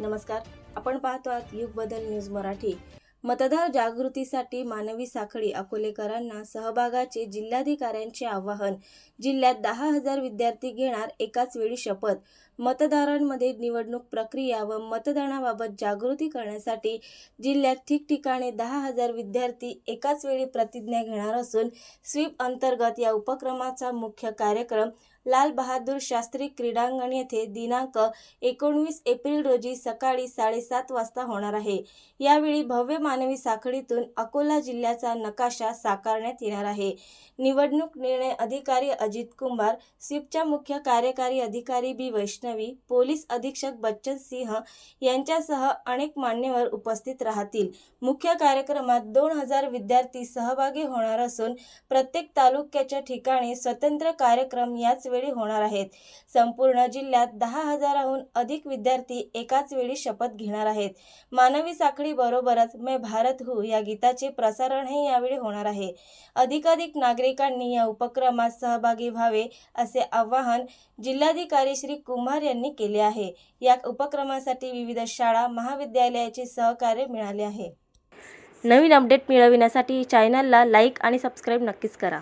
नमस्कार. आपण पाहतो आहात युग बदल न्यूज मराठी. मतदार जागृतीसाठी मानवी साखळी अकोलेकरांना सहभागाचे जिल्हाधिकाऱ्यांचे आवाहन. जिल्ह्यात दहा हजार विद्यार्थी घेणार एकाच वेळी शपथ. मतदारांमध्ये निवडणूक प्रक्रिया व मतदानाबाबत जागृती करण्यासाठी जिल्ह्यात ठिकठिकाणी दहा हजार विद्यार्थी एकाच वेळी प्रतिज्ञा घेणार असून स्वीप अंतर्गत या उपक्रमाचा मुख्य कार्यक्रम लाल बहादूर शास्त्री क्रीडांगण येथे दिनांक एकोणवीस एप्रिल रोजी सकाळी साडेसात वाजता होणार आहे. यावेळी भव्य मानवी साखळीतून अकोला जिल्ह्याचा नकाशा साकारण्यात येणार आहे. निवडणूक निर्णय अधिकारी अजित कुंभार स्वीपच्या मुख्य कार्यकारी अधिकारी बी वैष्णवी पोलीस अधीक्षक बच्चन सिंह यांच्यासह अनेक मान्यवर उपस्थित राहतील. मुख्य कार्यक्रमात दोन हजार विद्यार्थी सहभागी होणार असून प्रत्येक तालुक्याच्या ठिकाणी स्वतंत्र कार्यक्रम याच वेळी होणार आहेत. संपूर्ण जिल्ह्यात दहा हजाराहून अधिक विद्यार्थी एकाच वेळी शपथ घेणार आहेत. मानवी साखळी बरोबरच मैं भारत हू या गीताचे प्रसारणही यावेळी होणार आहे. अधिकाधिक नागरिकांनी या उपक्रमात सहभागी व्हावे असे आवाहन जिल्हाधिकारी श्री कुमार यांनी केले आहे. या उपक्रमासाठी विविध शाळा महाविद्यालयाचे सहकार्य मिळाले आहे. नवीन अपडेट मिळविण्यासाठी चॅनलला लाईक आणि सबस्क्राईब नक्कीच करा.